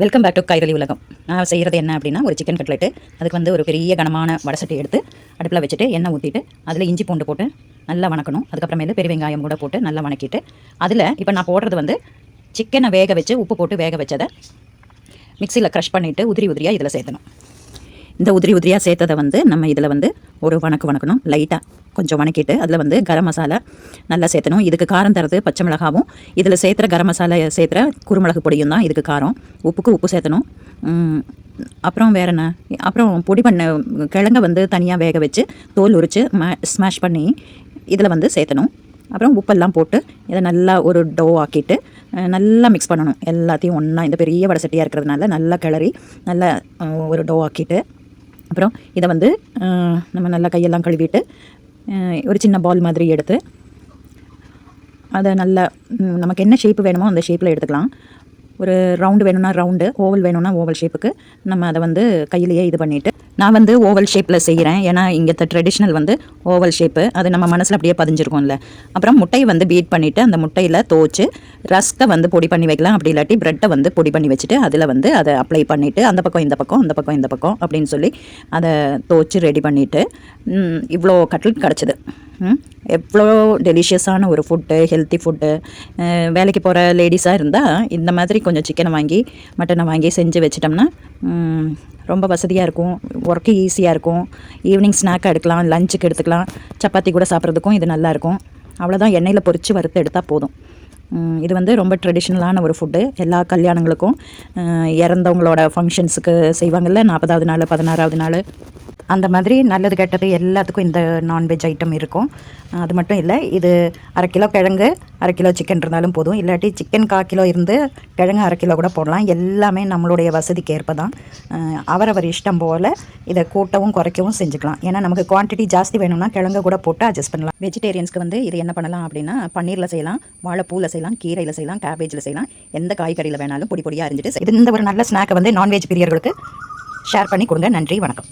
Welcome back to Kairali உலகம் நான் செய்கிறது என்ன அப்படின்னா ஒரு சிக்கன் கட்லெட்டு அதுக்கு வந்து ஒரு பெரிய கனமான வடசட்டி எடுத்து அடுப்பில் வச்சுட்டு எண்ணெய் ஊற்றிட்டு அதில் இஞ்சி பூண்டு போட்டு நல்லா வணக்கணும். அதுக்கப்புறமேலு பெரிய வெங்காயம் கூட போட்டு நல்லா வணக்கிட்டு அதில் இப்போ நான் போடுறது வந்து சிக்கனை வேக வச்சு உப்பு போட்டு வேக வச்சதை மிக்சியில் க்ரஷ் பண்ணிவிட்டு உதிரி உதிரியாக இதில் சேர்த்தணும். இந்த உதிரி உதிரியாக சேர்த்ததை வந்து நம்ம இதில் வந்து ஒரு வணக்கு வணக்கணும். லைட்டாக கொஞ்சம் வணக்கிட்டு அதில் வந்து கரம் மசாலா நல்லா சேர்த்தணும். இதுக்கு காரம் தரது பச்சை மிளகாவும் இதில் சேர்த்துற கரம் மசாலா சேர்த்துற குருமிளகு பொடியும் தான் இதுக்கு காரம். உப்புக்கு உப்பு சேர்த்தணும். அப்புறம் வேற என்ன? அப்புறம் பொடி பண்ண கிழங்க வந்து தனியாக வேக வச்சு தோல் உரித்து ஸ்மாஷ் பண்ணி இதில் வந்து சேர்த்தணும். அப்புறம் உப்பெல்லாம் போட்டு இதை நல்லா ஒரு டோ ஆக்கிட்டு நல்லா மிக்ஸ் பண்ணணும். எல்லாத்தையும் ஒன்றா இந்த பெரிய வடை சட்டியாக இருக்கிறதுனால நல்லா கிளறி நல்லா ஒரு டோ ஆக்கிட்டு அப்புறம் இதை வந்து நம்ம நல்லா கையெல்லாம் கழுவிட்டு ஒரு சின்ன பால் மாதிரி எடுத்து அதை நல்லா நமக்கு என்ன ஷேப் வேணுமோ அந்த ஷேப்பில் எடுத்துக்கலாம். ஒரு ரவுண்டு வேணும்னா ரவுண்டு ஓவல் வேணும்னா ஓவல் ஷேப்புக்கு நம்ம அதை வந்து கையிலேயே இது பண்ணிவிட்டு நான் வந்து ஓவல் ஷேப்பில் செய்கிறேன் ஏன்னா இங்கே ட்ரெடிஷ்னல் வந்து ஓவல் ஷேப்பு அது நம்ம மனசில் அப்படியே பதிஞ்சிருக்கோம்ல. அப்புறம் முட்டையை வந்து பீட் பண்ணிவிட்டு அந்த முட்டையில் தோச்சு ரஸ்க்கை வந்து பொடி பண்ணி வைக்கலாம். அப்படி இல்லாட்டி ப்ரெட்டை வந்து பொடி பண்ணி வச்சுட்டு அதில் வந்து அதை அப்ளை பண்ணிவிட்டு அந்த பக்கம் இந்த பக்கம் அந்த பக்கம் இந்த பக்கம் அப்படின்னு சொல்லி அதை தோச்சு ரெடி பண்ணிவிட்டு இவ்வளோ கட்லட் கிடச்சிது. எவ்வளோ டெலிஷியஸான ஒரு ஃபுட்டு ஹெல்த்தி ஃபுட்டு வேலைக்கு போகிற லேடிஸாக இருந்தால் இந்த மாதிரி கொஞ்சம் சிக்கனை வாங்கி மட்டனை வாங்கி செஞ்சு வச்சிட்டோம்னா ரொம்ப வசதியாக இருக்கும். ஒர்க்கு ஈஸியாக இருக்கும். ஈவினிங் ஸ்நாக் எடுக்கலாம் லஞ்சுக்கு எடுத்துக்கலாம். சப்பாத்தி கூட சாப்பிட்றதுக்கும் இது நல்லாயிருக்கும் அவ்வளோதான் எண்ணெயில் பொறிச்சு வறுத்து எடுத்தால் போதும். இது வந்து ரொம்ப ட்ரெடிஷ்னலான ஒரு ஃபுட்டு எல்லா கல்யாணங்களுக்கும் இறந்தவங்களோட ஃபங்க்ஷன்ஸுக்கு செய்வாங்கல்ல நாற்பதாவது நாள் பதினாறாவது நாள். அந்த மாதிரி நல்லது கெட்டது எல்லாத்துக்கும் இந்த நான்வெஜ் ஐட்டம் இருக்கும். அது மட்டும் இல்லை இது அரை கிலோ கிழங்கு அரை கிலோ சிக்கன் இருந்தாலும் போதும். இல்லாட்டி சிக்கன் கால் கிலோ இருந்து கிழங்கு அரை கிலோ கூட போடலாம். எல்லாமே நம்மளுடைய வசதிக்கு ஏற்ப தான் அவரவர் இஷ்டம் போல் இதை கூட்டவும் குறைக்கவும் செஞ்சுக்கலாம். ஏன்னா நமக்கு குவான்டிட்டி ஜாஸ்தி வேணும்னா கிழங்கு கூட போட்டு அட்ஜஸ்ட் பண்ணலாம். வெஜிடேரியன்ஸ்க்கு வந்து இது என்ன பண்ணலாம் அப்படின்னா பன்னீரில் செய்யலாம் வாழைப்பூவில் செய்யலாம் கீரையில் செய்யலாம் கேபேஜில் செய்யலாம். எந்த காய்கறியில் வேணாலும் பொடி பொடியாக அரிஞ்சிட்டு இது இந்த ஒரு நல்ல ஸ்நாக்கை வந்து நான்வெஜ் பிரியர்களுக்கு ஷேர் பண்ணி கொடுங்க. நன்றி வணக்கம்.